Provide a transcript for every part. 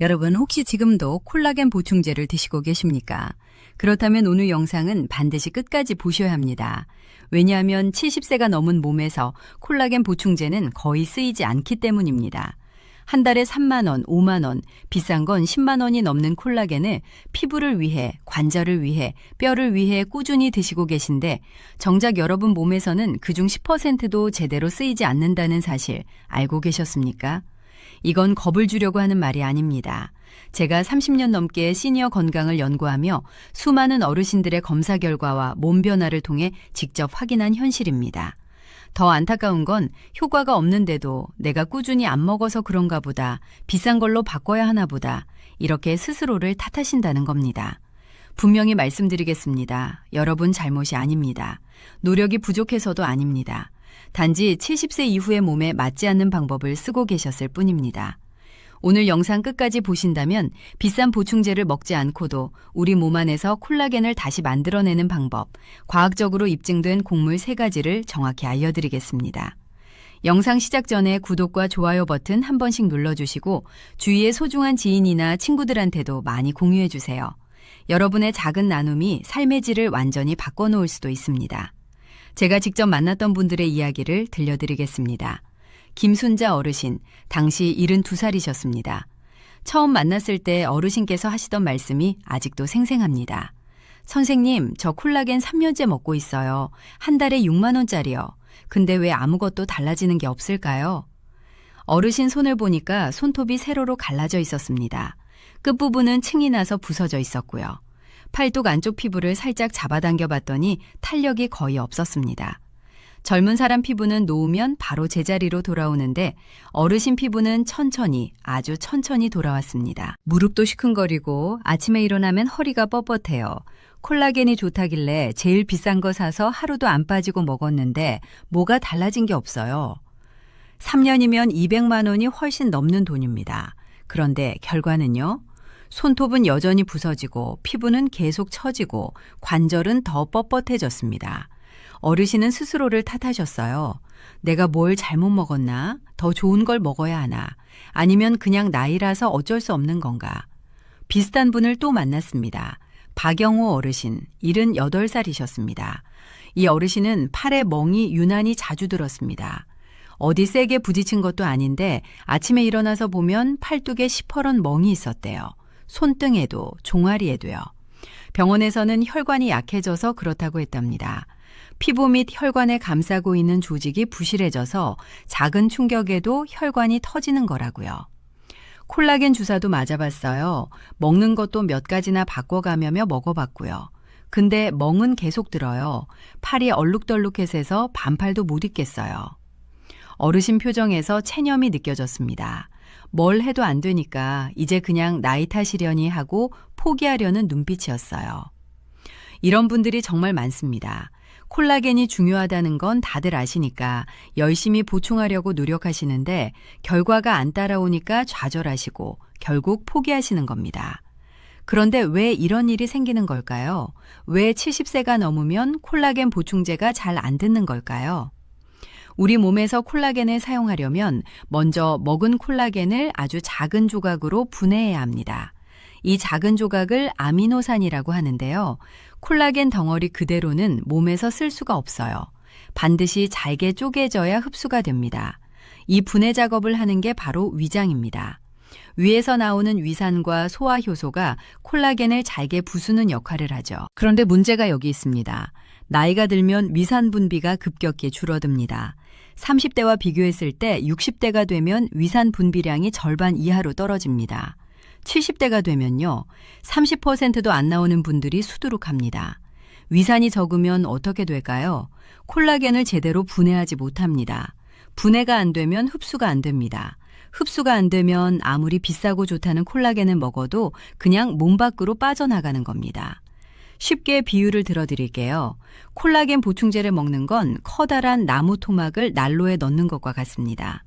여러분 혹시 지금도 콜라겐 보충제를 드시고 계십니까? 그렇다면 오늘 영상은 반드시 끝까지 보셔야 합니다. 왜냐하면 70세가 넘은 몸에서 콜라겐 보충제는 거의 쓰이지 않기 때문입니다. 한 달에 3만원, 5만원, 비싼 건 10만원이 넘는 콜라겐을 피부를 위해, 관절을 위해, 뼈를 위해 꾸준히 드시고 계신데 정작 여러분 몸에서는 그중 10%도 제대로 쓰이지 않는다는 사실 알고 계셨습니까? 이건 겁을 주려고 하는 말이 아닙니다. 제가 30년 넘게 시니어 건강을 연구하며 수많은 어르신들의 검사 결과와 몸 변화를 통해 직접 확인한 현실입니다. 더 안타까운 건 효과가 없는데도 내가 꾸준히 안 먹어서 그런가 보다, 비싼 걸로 바꿔야 하나 보다, 이렇게 스스로를 탓하신다는 겁니다. 분명히 말씀드리겠습니다. 여러분 잘못이 아닙니다. 노력이 부족해서도 아닙니다. 단지 70세 이후의 몸에 맞지 않는 방법을 쓰고 계셨을 뿐입니다. 오늘 영상 끝까지 보신다면 비싼 보충제를 먹지 않고도 우리 몸 안에서 콜라겐을 다시 만들어내는 방법, 과학적으로 입증된 곡물 3가지를 정확히 알려드리겠습니다. 영상 시작 전에 구독과 좋아요 버튼 한 번씩 눌러주시고 주위의 소중한 지인이나 친구들한테도 많이 공유해주세요. 여러분의 작은 나눔이 삶의 질을 완전히 바꿔놓을 수도 있습니다. 제가 직접 만났던 분들의 이야기를 들려드리겠습니다. 김순자 어르신, 당시 72살이셨습니다. 처음 만났을 때 어르신께서 하시던 말씀이 아직도 생생합니다. 선생님, 저 콜라겐 3년째 먹고 있어요. 한 달에 6만원짜리요. 근데 왜 아무것도 달라지는 게 없을까요? 어르신 손을 보니까 손톱이 세로로 갈라져 있었습니다. 끝부분은 층이 나서 부서져 있었고요. 팔뚝 안쪽 피부를 살짝 잡아당겨 봤더니 탄력이 거의 없었습니다. 젊은 사람 피부는 놓으면 바로 제자리로 돌아오는데 어르신 피부는 천천히 아주 천천히 돌아왔습니다. 무릎도 시큰거리고 아침에 일어나면 허리가 뻣뻣해요. 콜라겐이 좋다길래 제일 비싼 거 사서 하루도 안 빠지고 먹었는데 뭐가 달라진 게 없어요. 3년이면 200만 원이 훨씬 넘는 돈입니다. 그런데 결과는요? 손톱은 여전히 부서지고 피부는 계속 처지고 관절은 더 뻣뻣해졌습니다. 어르신은 스스로를 탓하셨어요. 내가 뭘 잘못 먹었나? 더 좋은 걸 먹어야 하나? 아니면 그냥 나이라서 어쩔 수 없는 건가? 비슷한 분을 또 만났습니다. 박영호 어르신, 78살이셨습니다. 이 어르신은 팔에 멍이 유난히 자주 들었습니다. 어디 세게 부딪힌 것도 아닌데 아침에 일어나서 보면 팔뚝에 시퍼런 멍이 있었대요. 손등에도 종아리에도요. 병원에서는 혈관이 약해져서 그렇다고 했답니다. 피부 및 혈관에 감싸고 있는 조직이 부실해져서 작은 충격에도 혈관이 터지는 거라고요. 콜라겐 주사도 맞아봤어요. 먹는 것도 몇 가지나 바꿔가며 먹어봤고요. 근데 멍은 계속 들어요. 팔이 얼룩덜룩해서 반팔도 못 입겠어요. 어르신 표정에서 체념이 느껴졌습니다. 뭘 해도 안 되니까 이제 그냥 나이 탓이려니 하고 포기하려는 눈빛이었어요. 이런 분들이 정말 많습니다. 콜라겐이 중요하다는 건 다들 아시니까 열심히 보충하려고 노력하시는데 결과가 안 따라오니까 좌절하시고 결국 포기하시는 겁니다. 그런데 왜 이런 일이 생기는 걸까요? 왜 70세가 넘으면 콜라겐 보충제가 잘 안 듣는 걸까요? 우리 몸에서 콜라겐을 사용하려면 먼저 먹은 콜라겐을 아주 작은 조각으로 분해해야 합니다. 이 작은 조각을 아미노산이라고 하는데요. 콜라겐 덩어리 그대로는 몸에서 쓸 수가 없어요. 반드시 잘게 쪼개져야 흡수가 됩니다. 이 분해 작업을 하는 게 바로 위장입니다. 위에서 나오는 위산과 소화효소가 콜라겐을 잘게 부수는 역할을 하죠. 그런데 문제가 여기 있습니다. 나이가 들면 위산 분비가 급격히 줄어듭니다. 30대와 비교했을 때 60대가 되면 위산 분비량이 절반 이하로 떨어집니다. 70대가 되면요. 30%도 안 나오는 분들이 수두룩합니다. 위산이 적으면 어떻게 될까요? 콜라겐을 제대로 분해하지 못합니다. 분해가 안 되면 흡수가 안 됩니다. 흡수가 안 되면 아무리 비싸고 좋다는 콜라겐을 먹어도 그냥 몸 밖으로 빠져나가는 겁니다. 쉽게 비유를 들어드릴게요. 콜라겐 보충제를 먹는 건 커다란 나무 토막을 난로에 넣는 것과 같습니다.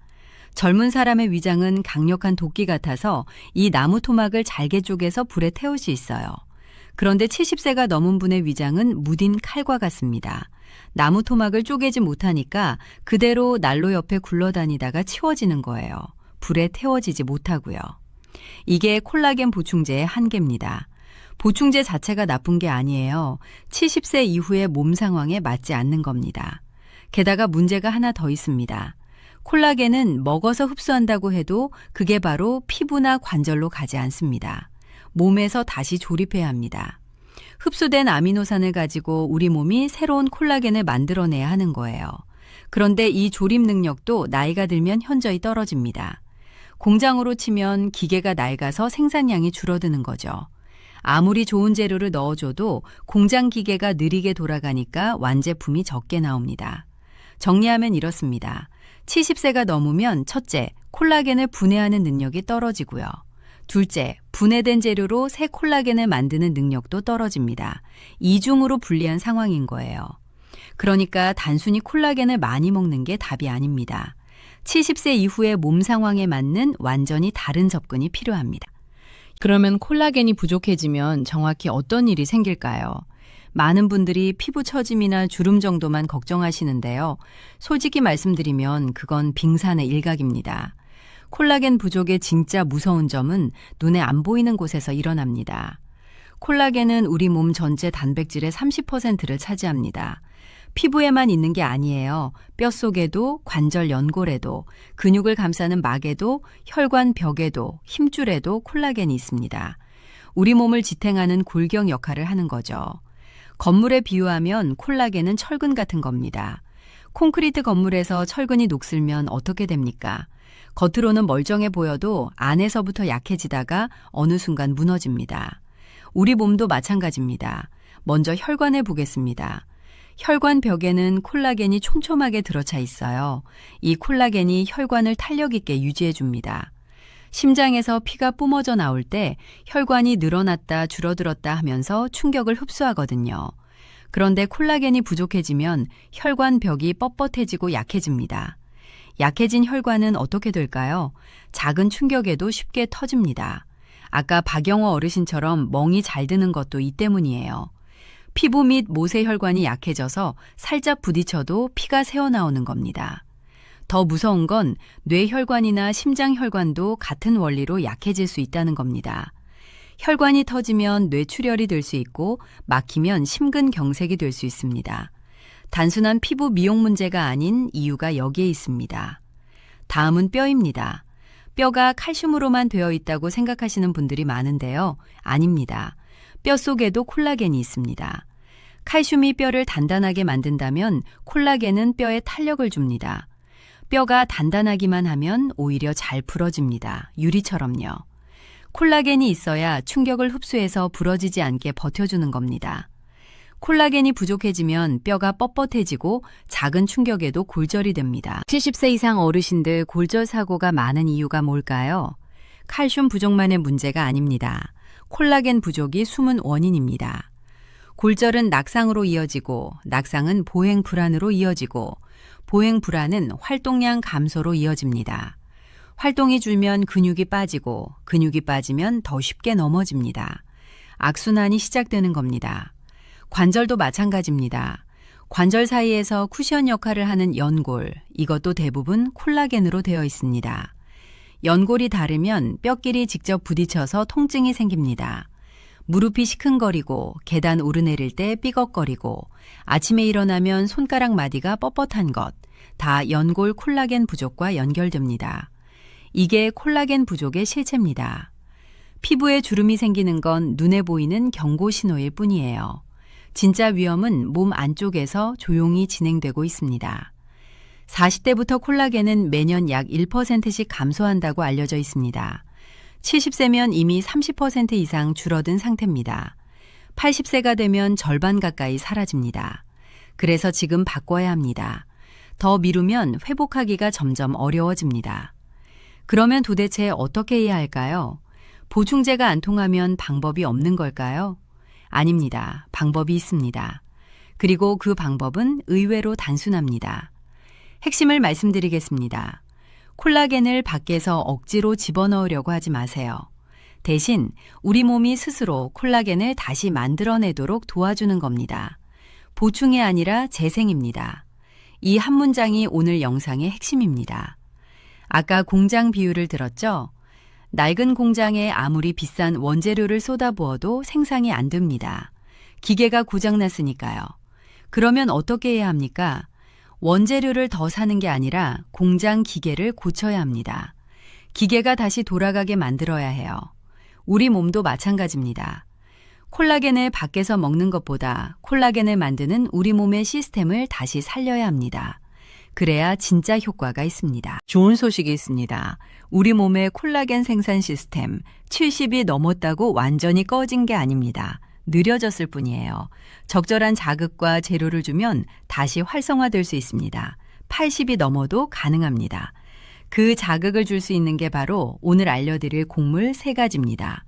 젊은 사람의 위장은 강력한 도끼 같아서 이 나무 토막을 잘게 쪼개서 불에 태울 수 있어요. 그런데 70세가 넘은 분의 위장은 무딘 칼과 같습니다. 나무 토막을 쪼개지 못하니까 그대로 난로 옆에 굴러다니다가 치워지는 거예요. 불에 태워지지 못하고요. 이게 콜라겐 보충제의 한계입니다. 보충제 자체가 나쁜 게 아니에요. 70세 이후의 몸 상황에 맞지 않는 겁니다. 게다가 문제가 하나 더 있습니다. 콜라겐은 먹어서 흡수한다고 해도 그게 바로 피부나 관절로 가지 않습니다. 몸에서 다시 조립해야 합니다. 흡수된 아미노산을 가지고 우리 몸이 새로운 콜라겐을 만들어내야 하는 거예요. 그런데 이 조립 능력도 나이가 들면 현저히 떨어집니다. 공장으로 치면 기계가 낡아서 생산량이 줄어드는 거죠. 아무리 좋은 재료를 넣어줘도 공장 기계가 느리게 돌아가니까 완제품이 적게 나옵니다. 정리하면 이렇습니다. 70세가 넘으면 첫째, 콜라겐을 분해하는 능력이 떨어지고요. 둘째, 분해된 재료로 새 콜라겐을 만드는 능력도 떨어집니다. 이중으로 불리한 상황인 거예요. 그러니까 단순히 콜라겐을 많이 먹는 게 답이 아닙니다. 70세 이후의 몸 상황에 맞는 완전히 다른 접근이 필요합니다. 그러면 콜라겐이 부족해지면 정확히 어떤 일이 생길까요? 많은 분들이 피부 처짐이나 주름 정도만 걱정하시는데요. 솔직히 말씀드리면 그건 빙산의 일각입니다. 콜라겐 부족의 진짜 무서운 점은 눈에 안 보이는 곳에서 일어납니다. 콜라겐은 우리 몸 전체 단백질의 30%를 차지합니다. 피부에만 있는 게 아니에요. 뼛속에도, 관절 연골에도, 근육을 감싸는 막에도, 혈관 벽에도, 힘줄에도 콜라겐이 있습니다. 우리 몸을 지탱하는 골경 역할을 하는 거죠. 건물에 비유하면 콜라겐은 철근 같은 겁니다. 콘크리트 건물에서 철근이 녹슬면 어떻게 됩니까? 겉으로는 멀쩡해 보여도 안에서부터 약해지다가 어느 순간 무너집니다. 우리 몸도 마찬가지입니다. 먼저 혈관에 보겠습니다. 혈관 벽에는 콜라겐이 촘촘하게 들어차 있어요. 이 콜라겐이 혈관을 탄력 있게 유지해 줍니다. 심장에서 피가 뿜어져 나올 때 혈관이 늘어났다 줄어들었다 하면서 충격을 흡수하거든요. 그런데 콜라겐이 부족해지면 혈관 벽이 뻣뻣해지고 약해집니다. 약해진 혈관은 어떻게 될까요? 작은 충격에도 쉽게 터집니다. 아까 박영호 어르신처럼 멍이 잘 드는 것도 이 때문이에요. 피부 및 모세혈관이 약해져서 살짝 부딪혀도 피가 새어나오는 겁니다. 더 무서운 건 뇌혈관이나 심장혈관도 같은 원리로 약해질 수 있다는 겁니다. 혈관이 터지면 뇌출혈이 될 수 있고 막히면 심근경색이 될 수 있습니다. 단순한 피부 미용 문제가 아닌 이유가 여기에 있습니다. 다음은 뼈입니다. 뼈가 칼슘으로만 되어 있다고 생각하시는 분들이 많은데요. 아닙니다. 뼈 속에도 콜라겐이 있습니다. 칼슘이 뼈를 단단하게 만든다면 콜라겐은 뼈에 탄력을 줍니다. 뼈가 단단하기만 하면 오히려 잘 부러집니다. 유리처럼요. 콜라겐이 있어야 충격을 흡수해서 부러지지 않게 버텨주는 겁니다. 콜라겐이 부족해지면 뼈가 뻣뻣해지고 작은 충격에도 골절이 됩니다. 70세 이상 어르신들 골절 사고가 많은 이유가 뭘까요? 칼슘 부족만의 문제가 아닙니다. 콜라겐 부족이 숨은 원인입니다. 골절은 낙상으로 이어지고 낙상은 보행 불안으로 이어지고 보행 불안은 활동량 감소로 이어집니다. 활동이 줄면 근육이 빠지고 근육이 빠지면 더 쉽게 넘어집니다. 악순환이 시작되는 겁니다. 관절도 마찬가지입니다. 관절 사이에서 쿠션 역할을 하는 연골, 이것도 대부분 콜라겐으로 되어 있습니다. 연골이 다르면 뼈끼리 직접 부딪혀서 통증이 생깁니다. 무릎이 시큰거리고 계단 오르내릴 때 삐걱거리고 아침에 일어나면 손가락 마디가 뻣뻣한 것, 다 연골 콜라겐 부족과 연결됩니다. 이게 콜라겐 부족의 실체입니다. 피부에 주름이 생기는 건 눈에 보이는 경고 신호일 뿐이에요. 진짜 위험은 몸 안쪽에서 조용히 진행되고 있습니다. 40대부터 콜라겐은 매년 약 1%씩 감소한다고 알려져 있습니다. 70세면 이미 30% 이상 줄어든 상태입니다. 80세가 되면 절반 가까이 사라집니다. 그래서 지금 바꿔야 합니다. 더 미루면 회복하기가 점점 어려워집니다. 그러면 도대체 어떻게 해야 할까요? 보충제가 안 통하면 방법이 없는 걸까요? 아닙니다. 방법이 있습니다. 그리고 그 방법은 의외로 단순합니다. 핵심을 말씀드리겠습니다. 콜라겐을 밖에서 억지로 집어넣으려고 하지 마세요. 대신 우리 몸이 스스로 콜라겐을 다시 만들어내도록 도와주는 겁니다. 보충이 아니라 재생입니다. 이 한 문장이 오늘 영상의 핵심입니다. 아까 공장 비유를 들었죠? 낡은 공장에 아무리 비싼 원재료를 쏟아부어도 생산이 안 됩니다. 기계가 고장났으니까요. 그러면 어떻게 해야 합니까? 원재료를 더 사는 게 아니라 공장 기계를 고쳐야 합니다. 기계가 다시 돌아가게 만들어야 해요. 우리 몸도 마찬가지입니다. 콜라겐을 밖에서 먹는 것보다 콜라겐을 만드는 우리 몸의 시스템을 다시 살려야 합니다. 그래야 진짜 효과가 있습니다. 좋은 소식이 있습니다. 우리 몸의 콜라겐 생산 시스템 70이 넘었다고 완전히 꺼진 게 아닙니다. 느려졌을 뿐이에요. 적절한 자극과 재료를 주면 다시 활성화될 수 있습니다. 80이 넘어도 가능합니다. 그 자극을 줄 수 있는 게 바로 오늘 알려드릴 곡물 세 가지입니다.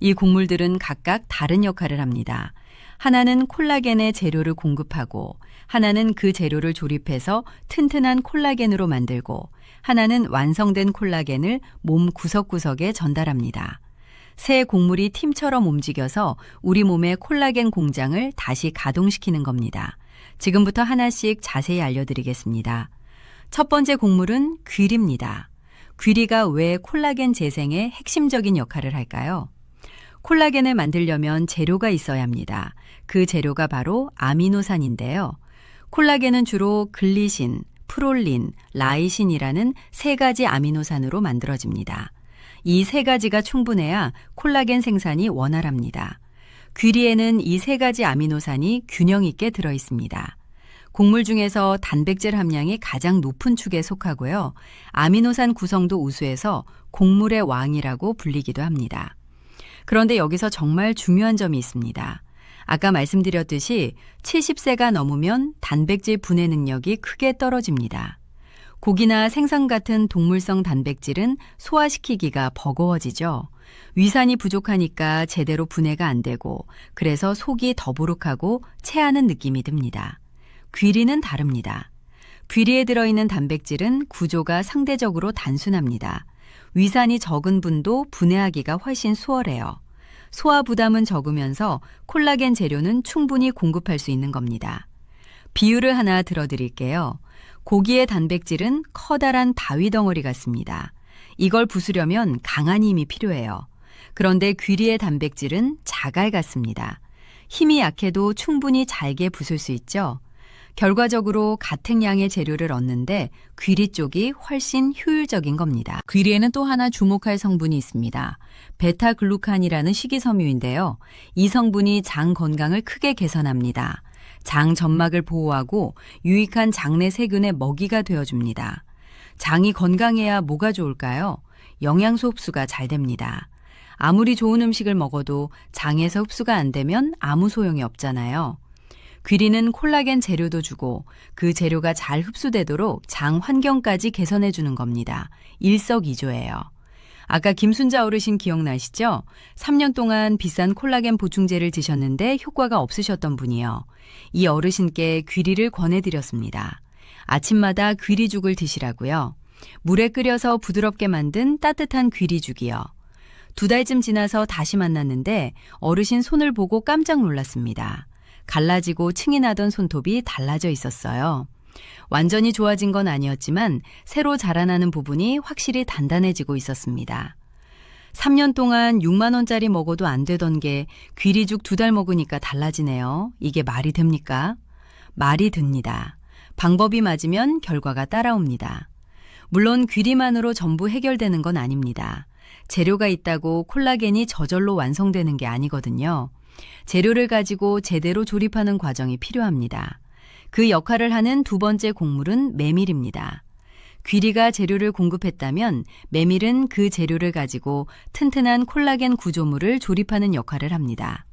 이 곡물들은 각각 다른 역할을 합니다. 하나는 콜라겐의 재료를 공급하고 하나는 그 재료를 조립해서 튼튼한 콜라겐으로 만들고 하나는 완성된 콜라겐을 몸 구석구석에 전달합니다. 새 곡물이 팀처럼 움직여서 우리 몸의 콜라겐 공장을 다시 가동시키는 겁니다. 지금부터 하나씩 자세히 알려드리겠습니다. 첫 번째 곡물은 귀리입니다. 귀리가 왜 콜라겐 재생에 핵심적인 역할을 할까요? 콜라겐을 만들려면 재료가 있어야 합니다. 그 재료가 바로 아미노산인데요. 콜라겐은 주로 글리신, 프롤린, 라이신이라는 세 가지 아미노산으로 만들어집니다. 이 세 가지가 충분해야 콜라겐 생산이 원활합니다. 귀리에는 이 세 가지 아미노산이 균형 있게 들어 있습니다. 곡물 중에서 단백질 함량이 가장 높은 축에 속하고요. 아미노산 구성도 우수해서 곡물의 왕이라고 불리기도 합니다. 그런데 여기서 정말 중요한 점이 있습니다. 아까 말씀드렸듯이 70세가 넘으면 단백질 분해 능력이 크게 떨어집니다. 고기나 생선 같은 동물성 단백질은 소화시키기가 버거워지죠. 위산이 부족하니까 제대로 분해가 안 되고 그래서 속이 더부룩하고 체하는 느낌이 듭니다. 귀리는 다릅니다. 귀리에 들어있는 단백질은 구조가 상대적으로 단순합니다. 위산이 적은 분도 분해하기가 훨씬 수월해요. 소화 부담은 적으면서 콜라겐 재료는 충분히 공급할 수 있는 겁니다. 비유를 하나 들어드릴게요. 고기의 단백질은 커다란 바위 덩어리 같습니다. 이걸 부수려면 강한 힘이 필요해요. 그런데 귀리의 단백질은 자갈 같습니다. 힘이 약해도 충분히 잘게 부술 수 있죠. 결과적으로 같은 양의 재료를 얻는데 귀리 쪽이 훨씬 효율적인 겁니다. 귀리에는 또 하나 주목할 성분이 있습니다. 베타글루칸이라는 식이섬유인데요. 이 성분이 장 건강을 크게 개선합니다. 장 점막을 보호하고 유익한 장내 세균의 먹이가 되어줍니다. 장이 건강해야 뭐가 좋을까요? 영양소 흡수가 잘 됩니다. 아무리 좋은 음식을 먹어도 장에서 흡수가 안 되면 아무 소용이 없잖아요. 귀리는 콜라겐 재료도 주고 그 재료가 잘 흡수되도록 장 환경까지 개선해 주는 겁니다. 일석이조예요. 아까 김순자 어르신 기억나시죠? 3년 동안 비싼 콜라겐 보충제를 드셨는데 효과가 없으셨던 분이요. 이 어르신께 귀리를 권해드렸습니다. 아침마다 귀리죽을 드시라고요. 물에 끓여서 부드럽게 만든 따뜻한 귀리죽이요. 두 달쯤 지나서 다시 만났는데 어르신 손을 보고 깜짝 놀랐습니다. 갈라지고 층이 나던 손톱이 달라져 있었어요. 완전히 좋아진 건 아니었지만 새로 자라나는 부분이 확실히 단단해지고 있었습니다. 3년 동안 6만원짜리 먹어도 안 되던 게 귀리죽 두 달 먹으니까 달라지네요. 이게 말이 됩니까? 말이 됩니다. 방법이 맞으면 결과가 따라옵니다. 물론 귀리만으로 전부 해결되는 건 아닙니다. 재료가 있다고 콜라겐이 저절로 완성되는 게 아니거든요. 재료를 가지고 제대로 조립하는 과정이 필요합니다. 그 역할을 하는 두 번째 곡물은 메밀입니다. 귀리가 재료를 공급했다면 메밀은 그 재료를 가지고 튼튼한 콜라겐 구조물을 조립하는 역할을 합니다.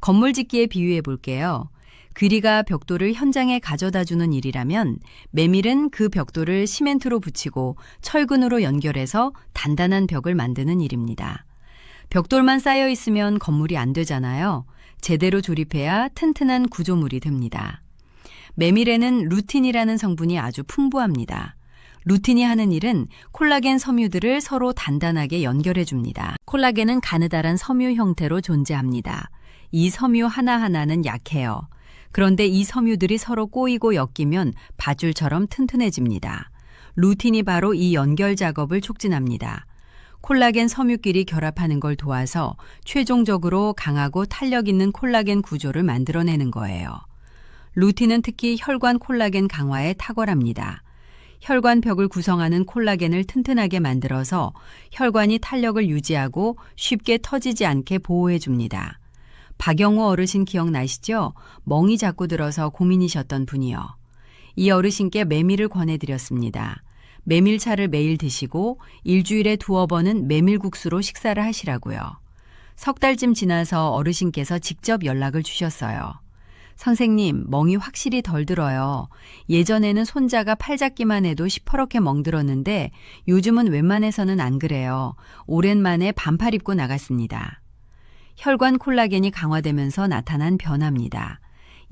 건물 짓기에 비유해 볼게요. 귀리가 벽돌을 현장에 가져다 주는 일이라면 메밀은 그 벽돌을 시멘트로 붙이고 철근으로 연결해서 단단한 벽을 만드는 일입니다. 벽돌만 쌓여 있으면 건물이 안 되잖아요. 제대로 조립해야 튼튼한 구조물이 됩니다. 메밀에는 루틴이라는 성분이 아주 풍부합니다. 루틴이 하는 일은 콜라겐 섬유들을 서로 단단하게 연결해 줍니다. 콜라겐은 가느다란 섬유 형태로 존재합니다. 이 섬유 하나하나는 약해요. 그런데 이 섬유들이 서로 꼬이고 엮이면 밧줄처럼 튼튼해집니다. 루틴이 바로 이 연결 작업을 촉진합니다. 콜라겐 섬유끼리 결합하는 걸 도와서 최종적으로 강하고 탄력 있는 콜라겐 구조를 만들어내는 거예요. 루틴은 특히 혈관 콜라겐 강화에 탁월합니다. 혈관 벽을 구성하는 콜라겐을 튼튼하게 만들어서 혈관이 탄력을 유지하고 쉽게 터지지 않게 보호해 줍니다. 박영호 어르신 기억나시죠? 멍이 자꾸 들어서 고민이셨던 분이요. 이 어르신께 메밀을 권해드렸습니다. 메밀차를 매일 드시고 일주일에 두어 번은 메밀국수로 식사를 하시라고요. 석 달쯤 지나서 어르신께서 직접 연락을 주셨어요. 선생님, 멍이 확실히 덜 들어요. 예전에는 손자가 팔 잡기만 해도 시퍼렇게 멍들었는데 요즘은 웬만해서는 안 그래요. 오랜만에 반팔 입고 나갔습니다. 혈관 콜라겐이 강화되면서 나타난 변화입니다.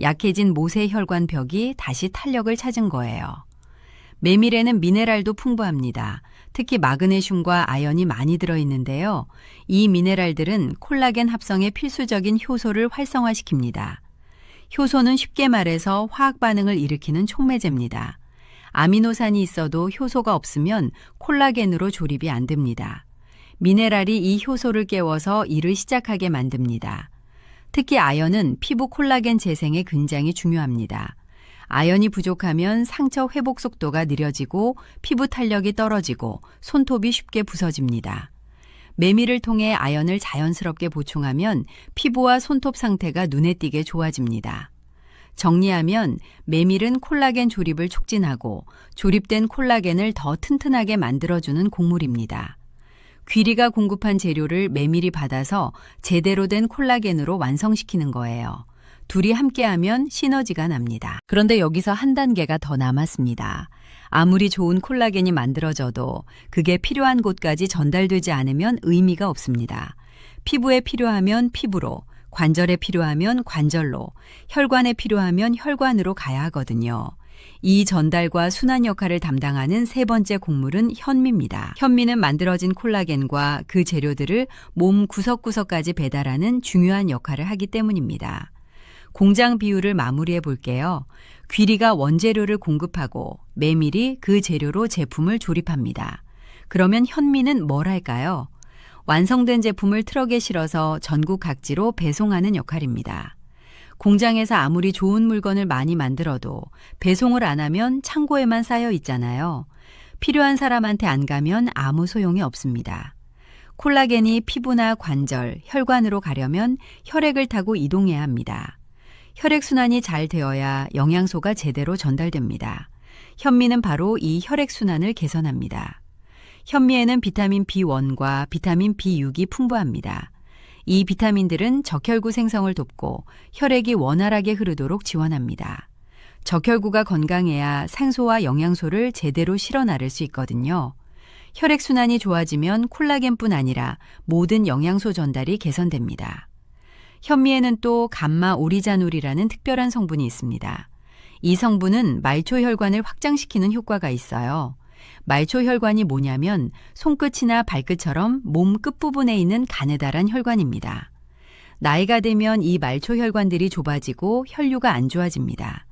약해진 모세 혈관 벽이 다시 탄력을 찾은 거예요. 메밀에는 미네랄도 풍부합니다. 특히 마그네슘과 아연이 많이 들어있는데요. 이 미네랄들은 콜라겐 합성의 필수적인 효소를 활성화시킵니다. 효소는 쉽게 말해서 화학 반응을 일으키는 촉매제입니다. 아미노산이 있어도 효소가 없으면 콜라겐으로 조립이 안 됩니다. 미네랄이 이 효소를 깨워서 일을 시작하게 만듭니다. 특히 아연은 피부 콜라겐 재생에 굉장히 중요합니다. 아연이 부족하면 상처 회복 속도가 느려지고 피부 탄력이 떨어지고 손톱이 쉽게 부서집니다. 메밀을 통해 아연을 자연스럽게 보충하면 피부와 손톱 상태가 눈에 띄게 좋아집니다. 정리하면 메밀은 콜라겐 조립을 촉진하고 조립된 콜라겐을 더 튼튼하게 만들어주는 곡물입니다. 귀리가 공급한 재료를 메밀이 받아서 제대로 된 콜라겐으로 완성시키는 거예요. 둘이 함께하면 시너지가 납니다. 그런데 여기서 한 단계가 더 남았습니다. 아무리 좋은 콜라겐이 만들어져도 그게 필요한 곳까지 전달되지 않으면 의미가 없습니다. 피부에 필요하면 피부로, 관절에 필요하면 관절로, 혈관에 필요하면 혈관으로 가야 하거든요. 이 전달과 순환 역할을 담당하는 세 번째 곡물은 현미입니다. 현미는 만들어진 콜라겐과 그 재료들을 몸 구석구석까지 배달하는 중요한 역할을 하기 때문입니다. 공장 비율을 마무리해 볼게요. 귀리가 원재료를 공급하고 메밀이 그 재료로 제품을 조립합니다. 그러면 현미는 뭘 할까요? 완성된 제품을 트럭에 실어서 전국 각지로 배송하는 역할입니다. 공장에서 아무리 좋은 물건을 많이 만들어도 배송을 안 하면 창고에만 쌓여 있잖아요. 필요한 사람한테 안 가면 아무 소용이 없습니다. 콜라겐이 피부나 관절, 혈관으로 가려면 혈액을 타고 이동해야 합니다. 혈액순환이 잘 되어야 영양소가 제대로 전달됩니다. 현미는 바로 이 혈액순환을 개선합니다. 현미에는 비타민 B1과 비타민 B6이 풍부합니다. 이 비타민들은 적혈구 생성을 돕고 혈액이 원활하게 흐르도록 지원합니다. 적혈구가 건강해야 산소와 영양소를 제대로 실어 나를 수 있거든요. 혈액순환이 좋아지면 콜라겐뿐 아니라 모든 영양소 전달이 개선됩니다. 현미에는 또 감마 오리자놀이라는 특별한 성분이 있습니다. 이 성분은 말초 혈관을 확장시키는 효과가 있어요. 말초 혈관이 뭐냐면 손끝이나 발끝처럼 몸 끝부분에 있는 가느다란 혈관입니다. 나이가 되면 이 말초 혈관들이 좁아지고 혈류가 안 좋아집니다.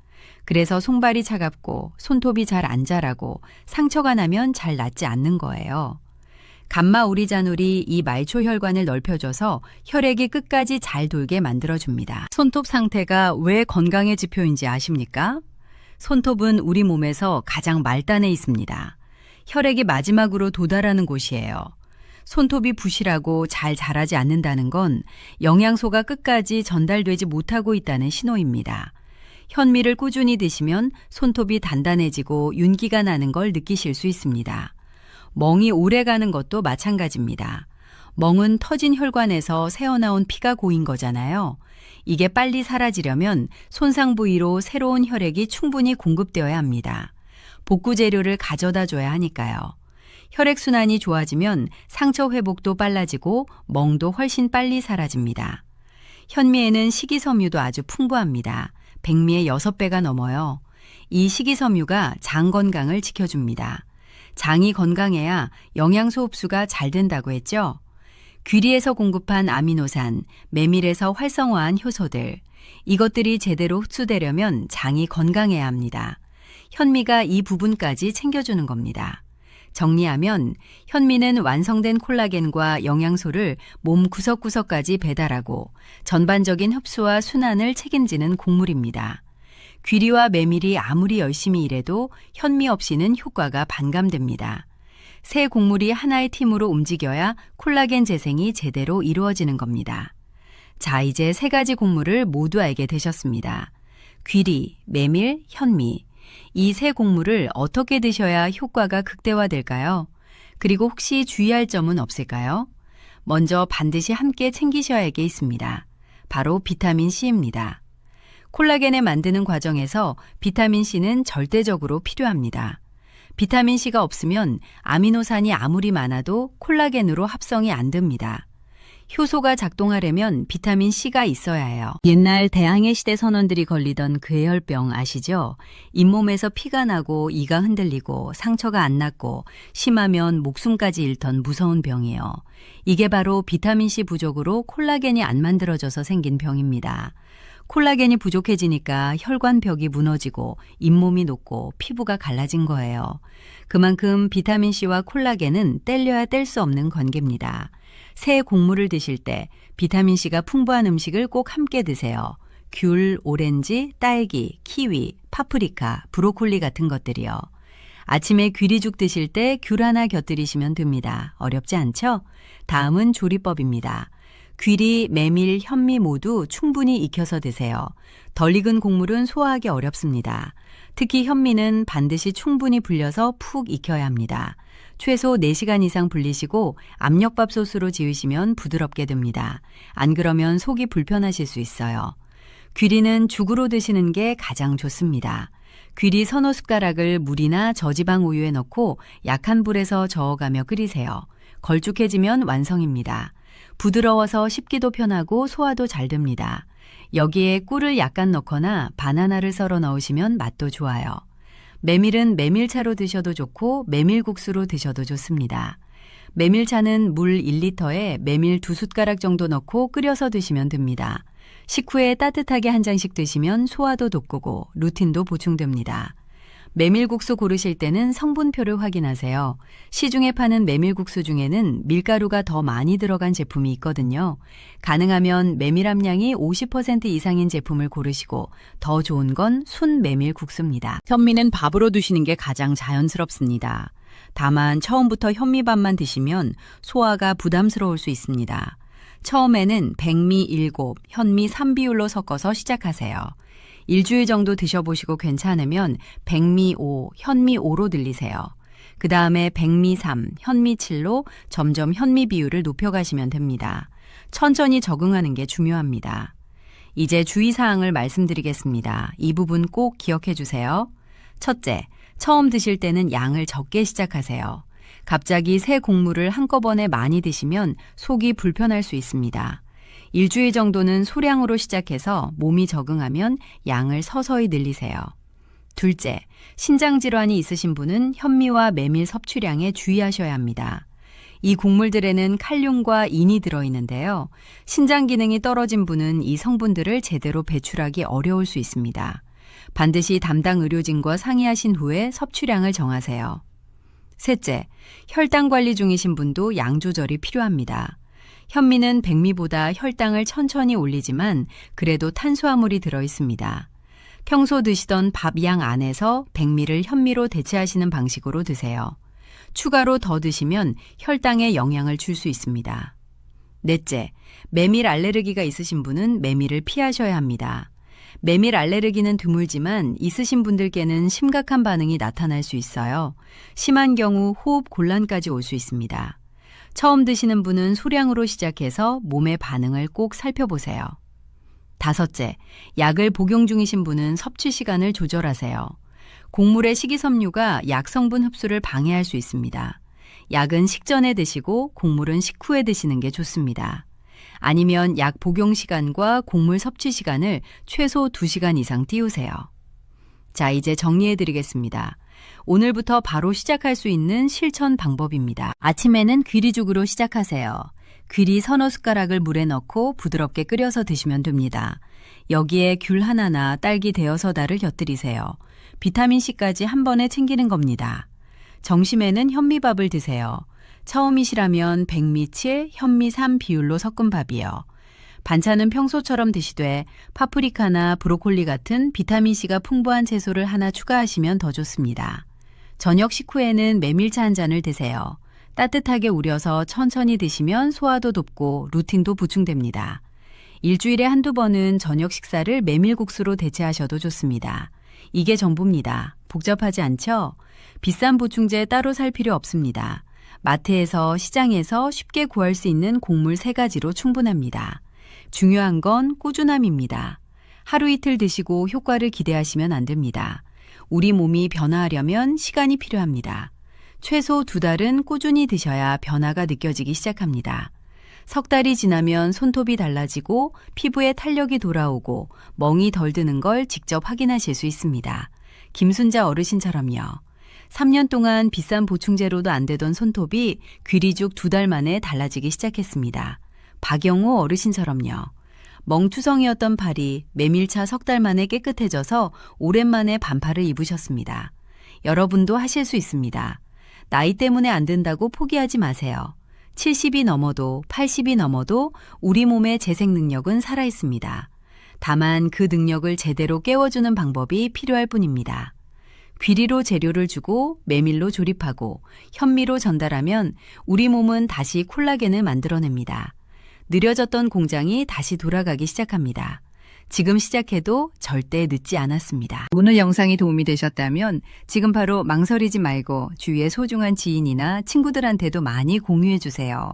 그래서 손발이 차갑고 손톱이 잘 안 자라고 상처가 나면 잘 낫지 않는 거예요. 감마 오리자놀이 이 말초 혈관을 넓혀줘서 혈액이 끝까지 잘 돌게 만들어줍니다. 손톱 상태가 왜 건강의 지표인지 아십니까? 손톱은 우리 몸에서 가장 말단에 있습니다. 혈액이 마지막으로 도달하는 곳이에요. 손톱이 부실하고 잘 자라지 않는다는 건 영양소가 끝까지 전달되지 못하고 있다는 신호입니다. 현미를 꾸준히 드시면 손톱이 단단해지고 윤기가 나는 걸 느끼실 수 있습니다. 멍이 오래 가는 것도 마찬가지입니다. 멍은 터진 혈관에서 새어나온 피가 고인 거잖아요. 이게 빨리 사라지려면 손상 부위로 새로운 혈액이 충분히 공급되어야 합니다. 복구 재료를 가져다 줘야 하니까요. 혈액순환이 좋아지면 상처 회복도 빨라지고 멍도 훨씬 빨리 사라집니다. 현미에는 식이섬유도 아주 풍부합니다. 백미의 6배가 넘어요. 이 식이섬유가 장 건강을 지켜줍니다. 장이 건강해야 영양소 흡수가 잘 된다고 했죠. 귀리에서 공급한 아미노산, 메밀에서 활성화한 효소들, 이것들이 제대로 흡수되려면 장이 건강해야 합니다. 현미가 이 부분까지 챙겨주는 겁니다. 정리하면 현미는 완성된 콜라겐과 영양소를 몸 구석구석까지 배달하고 전반적인 흡수와 순환을 책임지는 곡물입니다. 귀리와 메밀이 아무리 열심히 일해도 현미 없이는 효과가 반감됩니다. 새 곡물이 하나의 팀으로 움직여야 콜라겐 재생이 제대로 이루어지는 겁니다. 자, 이제 세 가지 곡물을 모두 알게 되셨습니다. 귀리, 메밀, 현미. 이 세 곡물을 어떻게 드셔야 효과가 극대화될까요? 그리고 혹시 주의할 점은 없을까요? 먼저 반드시 함께 챙기셔야 할 게 있습니다. 바로 비타민 C입니다. 콜라겐을 만드는 과정에서 비타민 C는 절대적으로 필요합니다. 비타민 C가 없으면 아미노산이 아무리 많아도 콜라겐으로 합성이 안 됩니다. 효소가 작동하려면 비타민 C가 있어야 해요. 옛날 대항해 시대 선원들이 걸리던 괴혈병 아시죠? 잇몸에서 피가 나고 이가 흔들리고 상처가 안 낫고 심하면 목숨까지 잃던 무서운 병이에요. 이게 바로 비타민 C 부족으로 콜라겐이 안 만들어져서 생긴 병입니다. 콜라겐이 부족해지니까 혈관 벽이 무너지고 잇몸이 녹고 피부가 갈라진 거예요. 그만큼 비타민C와 콜라겐은 뗄려야 뗄 수 없는 관계입니다. 새 곡물을 드실 때 비타민C가 풍부한 음식을 꼭 함께 드세요. 귤, 오렌지, 딸기, 키위, 파프리카, 브로콜리 같은 것들이요. 아침에 귀리죽 드실 때 귤 하나 곁들이시면 됩니다. 어렵지 않죠? 다음은 조리법입니다. 귀리, 메밀, 현미 모두 충분히 익혀서 드세요. 덜 익은 곡물은 소화하기 어렵습니다. 특히 현미는 반드시 충분히 불려서 푹 익혀야 합니다. 최소 4시간 이상 불리시고 압력밥솥으로 지으시면 부드럽게 됩니다. 안 그러면 속이 불편하실 수 있어요. 귀리는 죽으로 드시는 게 가장 좋습니다. 귀리 서너 숟가락을 물이나 저지방 우유에 넣고 약한 불에서 저어가며 끓이세요. 걸쭉해지면 완성입니다. 부드러워서 씹기도 편하고 소화도 잘 됩니다. 여기에 꿀을 약간 넣거나 바나나를 썰어 넣으시면 맛도 좋아요. 메밀은 메밀차로 드셔도 좋고 메밀국수로 드셔도 좋습니다. 메밀차는 물 1리터에 메밀 2숟가락 정도 넣고 끓여서 드시면 됩니다. 식후에 따뜻하게 한 잔씩 드시면 소화도 돋구고 루틴도 보충됩니다. 메밀국수 고르실 때는 성분표를 확인하세요. 시중에 파는 메밀국수 중에는 밀가루가 더 많이 들어간 제품이 있거든요. 가능하면 메밀 함량이 50% 이상인 제품을 고르시고 더 좋은 건 순 메밀국수입니다. 현미는 밥으로 드시는 게 가장 자연스럽습니다. 다만 처음부터 현미밥만 드시면 소화가 부담스러울 수 있습니다. 처음에는 백미 7, 현미 3비율로 섞어서 시작하세요. 일주일 정도 드셔보시고 괜찮으면 백미 5, 현미 5로 들리세요. 그 다음에 백미 3, 현미 7로 점점 현미 비율을 높여가시면 됩니다. 천천히 적응하는 게 중요합니다. 이제 주의사항을 말씀드리겠습니다. 이 부분 꼭 기억해 주세요. 첫째, 처음 드실 때는 양을 적게 시작하세요. 갑자기 새 곡물을 한꺼번에 많이 드시면 속이 불편할 수 있습니다. 일주일 정도는 소량으로 시작해서 몸이 적응하면 양을 서서히 늘리세요. 둘째, 신장질환이 있으신 분은 현미와 메밀 섭취량에 주의하셔야 합니다. 이 곡물들에는 칼륨과 인이 들어있는데요. 신장 기능이 떨어진 분은 이 성분들을 제대로 배출하기 어려울 수 있습니다. 반드시 담당 의료진과 상의하신 후에 섭취량을 정하세요. 셋째, 혈당 관리 중이신 분도 양 조절이 필요합니다. 현미는 백미보다 혈당을 천천히 올리지만 그래도 탄수화물이 들어 있습니다. 평소 드시던 밥 양 안에서 백미를 현미로 대체하시는 방식으로 드세요. 추가로 더 드시면 혈당에 영향을 줄 수 있습니다. 넷째, 메밀 알레르기가 있으신 분은 메밀을 피하셔야 합니다. 메밀 알레르기는 드물지만 있으신 분들께는 심각한 반응이 나타날 수 있어요. 심한 경우 호흡 곤란까지 올 수 있습니다. 처음 드시는 분은 소량으로 시작해서 몸의 반응을 꼭 살펴보세요. 다섯째, 약을 복용 중이신 분은 섭취 시간을 조절하세요. 곡물의 식이섬유가 약 성분 흡수를 방해할 수 있습니다. 약은 식전에 드시고 곡물은 식후에 드시는 게 좋습니다. 아니면 약 복용 시간과 곡물 섭취 시간을 최소 2시간 이상 띄우세요. 자, 이제 정리해 드리겠습니다. 오늘부터 바로 시작할 수 있는 실천 방법입니다. 아침에는 귀리죽으로 시작하세요. 귀리 서너 숟가락을 물에 넣고 부드럽게 끓여서 드시면 됩니다. 여기에 귤 하나나 딸기 알을 곁들이세요. 비타민C까지 한 번에 챙기는 겁니다. 점심에는 현미밥을 드세요. 처음이시라면 백미 7, 현미 3 비율로 섞은 밥이요. 반찬은 평소처럼 드시되 파프리카나 브로콜리 같은 비타민C가 풍부한 채소를 하나 추가하시면 더 좋습니다. 저녁 식후에는 메밀차 한 잔을 드세요. 따뜻하게 우려서 천천히 드시면 소화도 돕고 루틴도 보충됩니다. 일주일에 한두 번은 저녁 식사를 메밀국수로 대체하셔도 좋습니다. 이게 전부입니다. 복잡하지 않죠? 비싼 보충제 따로 살 필요 없습니다. 마트에서 시장에서 쉽게 구할 수 있는 곡물 세 가지로 충분합니다. 중요한 건 꾸준함입니다. 하루 이틀 드시고 효과를 기대하시면 안 됩니다. 우리 몸이 변화하려면 시간이 필요합니다. 최소 두 달은 꾸준히 드셔야 변화가 느껴지기 시작합니다. 석 달이 지나면 손톱이 달라지고 피부에 탄력이 돌아오고 멍이 덜 드는 걸 직접 확인하실 수 있습니다. 김순자 어르신처럼요. 3년 동안 비싼 보충제로도 안 되던 손톱이 귀리죽 두 달 만에 달라지기 시작했습니다. 박영호 어르신처럼요. 멍투성이었던 팔이 메밀차 석 달 만에 깨끗해져서 오랜만에 반팔을 입으셨습니다. 여러분도 하실 수 있습니다. 나이 때문에 안 된다고 포기하지 마세요. 70이 넘어도 80이 넘어도 우리 몸의 재생 능력은 살아 있습니다. 다만 그 능력을 제대로 깨워주는 방법이 필요할 뿐입니다. 귀리로 재료를 주고 메밀로 조립하고 현미로 전달하면 우리 몸은 다시 콜라겐을 만들어냅니다. 느려졌던 공장이 다시 돌아가기 시작합니다. 지금 시작해도 절대 늦지 않았습니다. 오늘 영상이 도움이 되셨다면 지금 바로 망설이지 말고 주위의 소중한 지인이나 친구들한테도 많이 공유해 주세요.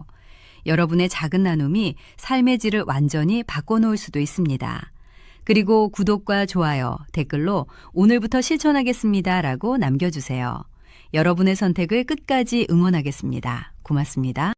여러분의 작은 나눔이 삶의 질을 완전히 바꿔놓을 수도 있습니다. 그리고 구독과 좋아요, 댓글로 오늘부터 실천하겠습니다 라고 남겨주세요. 여러분의 선택을 끝까지 응원하겠습니다. 고맙습니다.